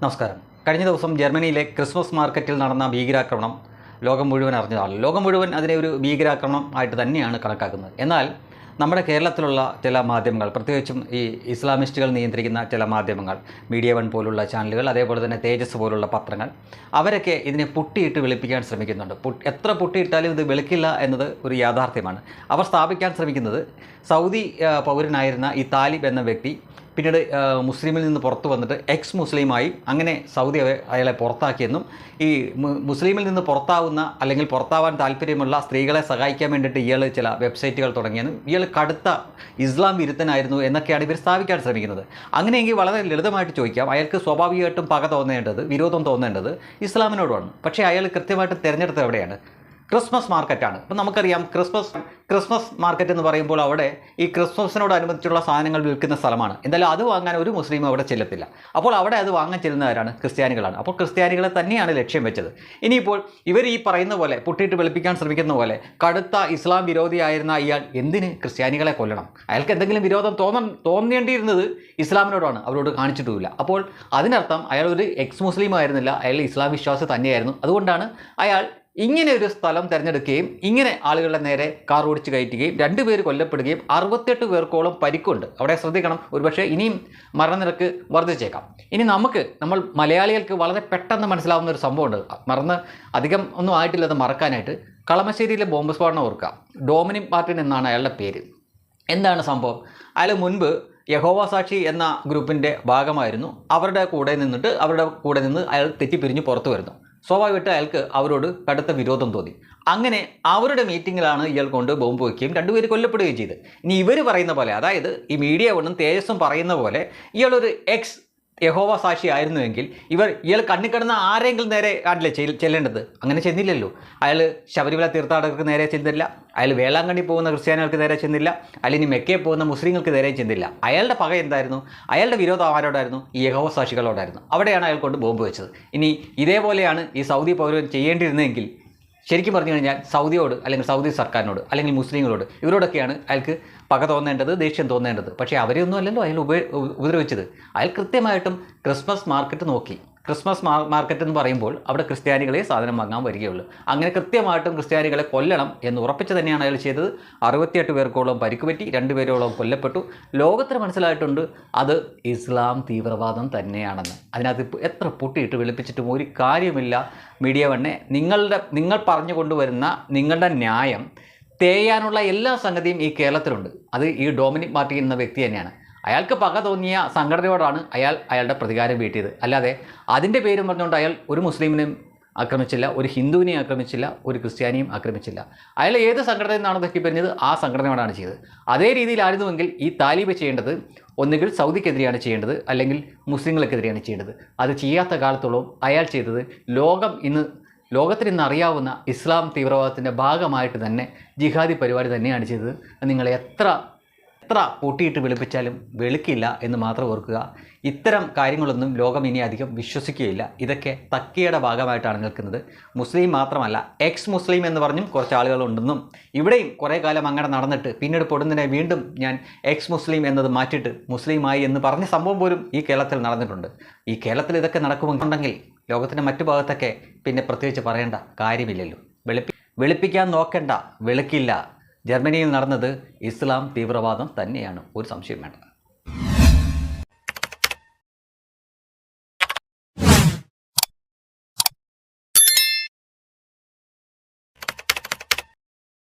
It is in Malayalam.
നമസ്കാരം. കഴിഞ്ഞ ദിവസം ജർമ്മനിയിലെ ക്രിസ്മസ് മാർക്കറ്റിൽ നടന്ന ഭീകരാക്രമണം ലോകം മുഴുവൻ അറിഞ്ഞതാണ്. ലോകം മുഴുവൻ അതിനെ ഒരു ഭീകരാക്രമണം ആയിട്ട് തന്നെയാണ് കണക്കാക്കുന്നത്. എന്നാൽ നമ്മുടെ കേരളത്തിലുള്ള ചില മാധ്യമങ്ങൾ പ്രത്യേകിച്ചും ഈ ഇസ്ലാമിസ്റ്റുകൾ നിയന്ത്രിക്കുന്ന ചില മാധ്യമങ്ങൾ മീഡിയ വൺ പോലുള്ള ചാനലുകൾ അതേപോലെ തന്നെ തേജസ് പോലുള്ള പത്രങ്ങൾ അവരൊക്കെ ഇതിനെ പൊട്ടിയിട്ട് വെളുപ്പിക്കാൻ ശ്രമിക്കുന്നുണ്ട്. എത്ര പുട്ടിയിട്ടാലും ഇത് വെളുക്കില്ല എന്നത് ഒരു യാഥാർത്ഥ്യമാണ്. അവർ സ്ഥാപിക്കാൻ ശ്രമിക്കുന്നത് സൗദി പൗരനായിരുന്ന ഈ താലിബ് എന്ന വ്യക്തി പിന്നീട് മുസ്ലിമിൽ നിന്ന് പുറത്തു വന്നിട്ട് എക്സ് മുസ്ലിമായി അങ്ങനെ സൗദി അയാളെ പുറത്താക്കിയെന്നും ഈ മുസ്ലിമിൽ നിന്ന് പുറത്താവുന്ന അല്ലെങ്കിൽ പുറത്താവാൻ താല്പര്യമുള്ള സ്ത്രീകളെ സഹായിക്കാൻ വേണ്ടിയിട്ട് ഇയാൾ ചില വെബ്സൈറ്റുകൾ തുടങ്ങിയെന്നും ഇയാൾ കടുത്ത ഇസ്ലാം വിരുദ്ധനായിരുന്നു എന്നൊക്കെയാണ് ഇവർ സ്ഥാപിക്കാൻ ശ്രമിക്കുന്നത്. അങ്ങനെയെങ്കിൽ വളരെ ലളിതമായിട്ട് ചോദിക്കാം അയാൾക്ക് സ്വാഭാവികമായിട്ടും പക തോന്നേണ്ടത് വിരോധം തോന്നേണ്ടത് ഇസ്ലാമിനോടാണ്. പക്ഷേ അയാൾ കൃത്യമായിട്ട് തിരഞ്ഞെടുത്തത് എവിടെയാണ്? ക്രിസ്മസ് മാർക്കറ്റാണ്. അപ്പം നമുക്കറിയാം ക്രിസ്മസ് ക്രിസ്മസ് മാർക്കറ്റ് എന്ന് പറയുമ്പോൾ അവിടെ ഈ ക്രിസ്മസിനോടനുബന്ധിച്ചുള്ള സാധനങ്ങൾ വിൽക്കുന്ന സ്ഥലമാണ്. എന്തായാലും അത് വാങ്ങാൻ ഒരു മുസ്ലിം അവിടെ ചെല്ലത്തില്ല. അപ്പോൾ അവിടെ അത് വാങ്ങാൻ ചെല്ലുന്നവരാണ് ക്രിസ്ത്യാനികളാണ്. അപ്പോൾ ക്രിസ്ത്യാനികളെ തന്നെയാണ് ലക്ഷ്യം വെച്ചത്. ഇനിയിപ്പോൾ ഇവർ ഈ പറയുന്ന പോലെ പൊട്ടിയിട്ട് വെളുപ്പിക്കാൻ ശ്രമിക്കുന്ന പോലെ കടുത്ത ഇസ്ലാം വിരോധിയായിരുന്ന ഇയാൾ എന്തിന് ക്രിസ്ത്യാനികളെ കൊല്ലണം? അയാൾക്ക് എന്തെങ്കിലും വിരോധം തോന്ന തോന്നേണ്ടിയിരുന്നത് ഇസ്ലാമിനോടാണ്. അവരോട് കാണിച്ചിട്ടുമില്ല. അപ്പോൾ അതിനർത്ഥം അയാൾ ഒരു എക്സ് മുസ്ലിം ആയിരുന്നില്ല അയാൾ ഇസ്ലാം വിശ്വാസി തന്നെയായിരുന്നു. അതുകൊണ്ടാണ് അയാൾ ഇങ്ങനെ ഒരു സ്ഥലം തിരഞ്ഞെടുക്കുകയും ഇങ്ങനെ ആളുകളുടെ നേരെ കാർ ഓടിച്ച് കയറ്റുകയും രണ്ടുപേർ കൊല്ലപ്പെടുകയും അറുപത്തെട്ട് പേർക്കോളം പരിക്കുണ്ട്. അവിടെ ശ്രദ്ധിക്കണം. ഒരുപക്ഷെ ഇനിയും മരണനിരക്ക് വർദ്ധിച്ചേക്കാം. ഇനി നമുക്ക് നമ്മൾ മലയാളികൾക്ക് വളരെ പെട്ടെന്ന് മനസ്സിലാവുന്ന ഒരു സംഭവമുണ്ട്. മറന്ന് അധികം ഒന്നും ആയിട്ടില്ല അത് മറക്കാനായിട്ട് കളമശ്ശേരിയിലെ ബോംബ് സ്ഫോടനം ഓർക്കുക. ഡോമിനിക് മാർട്ടിൻ എന്നാണ് അയാളുടെ പേര്. എന്താണ് സംഭവം? അയാൾ മുൻപ് യഹോവ സാക്ഷി എന്ന ഗ്രൂപ്പിന്റെ ഭാഗമായിരുന്നു. അവരുടെ കൂടെ നിന്നിട്ട് അവരുടെ കൂടെ നിന്ന് അയാൾ തെറ്റിപ്പിരിഞ്ഞ് പുറത്തു വരുന്നു. സ്വാഭാവികമായിട്ട് അയാൾക്ക് അവരോട് കടുത്ത വിരോധം തോന്നി. അങ്ങനെ അവരുടെ മീറ്റിങ്ങിലാണ് ഇയാൾ കൊണ്ട് ബോംബ് വയ്ക്കുകയും രണ്ടുപേര് കൊല്ലപ്പെടുകയും ചെയ്ത്. ഇനി ഇവർ പറയുന്ന പോലെ അതായത് ഈ മീഡിയ കൊണ്ടും തേജസ്സും പറയുന്ന പോലെ ഇയാളൊരു എക്സ് യഹോവ സാക്ഷി ആയിരുന്നുവെങ്കിൽ ഇവർ ഇയാൾ കണ്ണി കിടന്ന ആരെങ്കിലും നേരെ ആണല്ലേ ചെൽ- ചെല്ലേണ്ടത്? അങ്ങനെ ചെന്നില്ലല്ലോ. അയാൾ ശബരിമല തീർത്ഥാടകർക്ക് നേരെ ചെന്നില്ല. അയാൾ വേളാങ്കണ്ണി പോകുന്ന ക്രിസ്ത്യാനികൾക്ക് നേരെ ചെന്നില്ല. അയാൾ ഇനി മെക്കയെ പോകുന്ന മുസ്ലിങ്ങൾക്ക് നേരെ ചെന്നില്ല. അയാളുടെ പക എന്തായിരുന്നു? അയാളുടെ വിരോധം ആരോടായിരുന്നു? ഈ യഹോവ സാക്ഷികളോടായിരുന്നു. അവിടെയാണ് അയാൾ കൊണ്ട് ബോംബ് വെച്ചത്. ഇനി ഇതേപോലെയാണ് ഈ സൗദി പൗരൻ ചെയ്യേണ്ടിയിരുന്നതെങ്കിൽ ശരിക്കും പറഞ്ഞു കഴിഞ്ഞാൽ സൗദിയോട് അല്ലെങ്കിൽ സൗദി സർക്കാരിനോട് അല്ലെങ്കിൽ മുസ്ലിങ്ങളോട് ഇവരോടൊക്കെയാണ് അയാൾക്ക് പക തോന്നേണ്ടത് ദേഷ്യം തോന്നേണ്ടത്. പക്ഷേ അവരെയൊന്നും അല്ലല്ലോ അയാൾ ഉപ ഉപദ്രവിച്ചത്. അയാൾ കൃത്യമായിട്ടും ക്രിസ്മസ് മാർക്കറ്റ് നോക്കി. ക്രിസ്മസ് മാർക്കറ്റ് എന്ന് പറയുമ്പോൾ അവിടെ ക്രിസ്ത്യാനികളെ സാധനം വാങ്ങാൻ വരികയുള്ളൂ. അങ്ങനെ കൃത്യമായിട്ടും ക്രിസ്ത്യാനികളെ കൊല്ലണം എന്ന് ഉറപ്പിച്ച് തന്നെയാണ് അയാൾ ചെയ്തത്. അറുപത്തിയെട്ട് പേർക്കോളം പരിക്ക് പറ്റി രണ്ടുപേരോളം കൊല്ലപ്പെട്ടു. ലോകത്തിന് മനസ്സിലായിട്ടുണ്ട് അത് ഇസ്ലാം തീവ്രവാദം തന്നെയാണെന്ന്. അതിനകത്ത് എത്ര പൊട്ടിയിട്ട് വെളുപ്പിച്ചിട്ടും ഒരു കാര്യമില്ല. മീഡിയ വണ്ണെ നിങ്ങളുടെ നിങ്ങൾ പറഞ്ഞു കൊണ്ടുവരുന്ന നിങ്ങളുടെ ന്യായം തേയാനുള്ള എല്ലാ സംഗതിയും ഈ കേരളത്തിലുണ്ട്. അത് ഈ ഡൊമിനിക് മാർട്ടിൻ എന്ന വ്യക്തി തന്നെയാണ്. അയാൾക്ക് പക തോന്നിയ സംഘടനയോടാണ് അയാൾ അയാളുടെ പ്രതികാരം വീട്ടിയത്. അല്ലാതെ അതിന്റെ പേരും പറഞ്ഞുകൊണ്ട് അയാൾ ഒരു മുസ്ലിമിനെയും ആക്രമിച്ചില്ല ഒരു ഹിന്ദുവിനെയും ആക്രമിച്ചില്ല ഒരു ക്രിസ്ത്യാനിയും ആക്രമിച്ചില്ല. അയാൾ ഏത് സംഘടനയിൽ നിന്നാണ് തെറ്റിപ്പറിഞ്ഞത് ആ സംഘടനയോടാണ് ചെയ്തത്. അതേ രീതിയിലായിരുന്നുവെങ്കിൽ ഈ താലിബ് ചെയ്യേണ്ടത് ഒന്നുകിൽ സൗദിക്കെതിരെയാണ് ചെയ്യേണ്ടത് അല്ലെങ്കിൽ മുസ്ലിങ്ങൾക്കെതിരെയാണ് ചെയ്യേണ്ടത്. അത് ചെയ്യാത്ത കാലത്തോളം അയാൾ ചെയ്തത് ലോകം ഇന്ന് ലോകത്തിന് ഇന്ന് അറിയാവുന്ന ഇസ്ലാം തീവ്രവാദത്തിന്റെ ഭാഗമായിട്ട് തന്നെ ജിഹാദി പരിപാടി തന്നെയാണ് ചെയ്തത്. നിങ്ങളെ എത്ര എത്ര പൂട്ടിയിട്ട് വെളുപ്പിച്ചാലും വെളുക്കില്ല എന്ന് മാത്രം ഓർക്കുക. ഇത്തരം കാര്യങ്ങളൊന്നും ലോകം ഇനി അധികം വിശ്വസിക്കുകയില്ല. ഇതൊക്കെ തക്കിയുടെ ഭാഗമായിട്ടാണ് നിൽക്കുന്നത്. മുസ്ലിം മാത്രമല്ല എക്സ് മുസ്ലിം എന്ന് പറഞ്ഞും കുറച്ച് ആളുകളുണ്ടെന്നും ഇവിടെയും കുറേ കാലം അങ്ങനെ നടന്നിട്ട് പിന്നീട് പൊടുന്നതിനെ വീണ്ടും ഞാൻ എക്സ് മുസ്ലിം എന്നത് മാറ്റിയിട്ട് മുസ്ലിമായി എന്ന് പറഞ്ഞ സംഭവം പോലും ഈ കേരളത്തിൽ നടന്നിട്ടുണ്ട്. ഈ കേരളത്തിൽ ഇതൊക്കെ നടക്കുമെന്നുണ്ടെങ്കിൽ ലോകത്തിന്റെ മറ്റു ഭാഗത്തൊക്കെ പിന്നെ പ്രത്യേകിച്ച് പറയേണ്ട കാര്യമില്ലല്ലോ. വെളുപ്പി വെളുപ്പിക്കാൻ നോക്കേണ്ട വെളുക്കില്ല. ജർമ്മനിയിൽ നടന്നത് ഇസ്ലാം തീവ്രവാദം തന്നെയാണ്. ഒരു സംശയം വേണ്ട.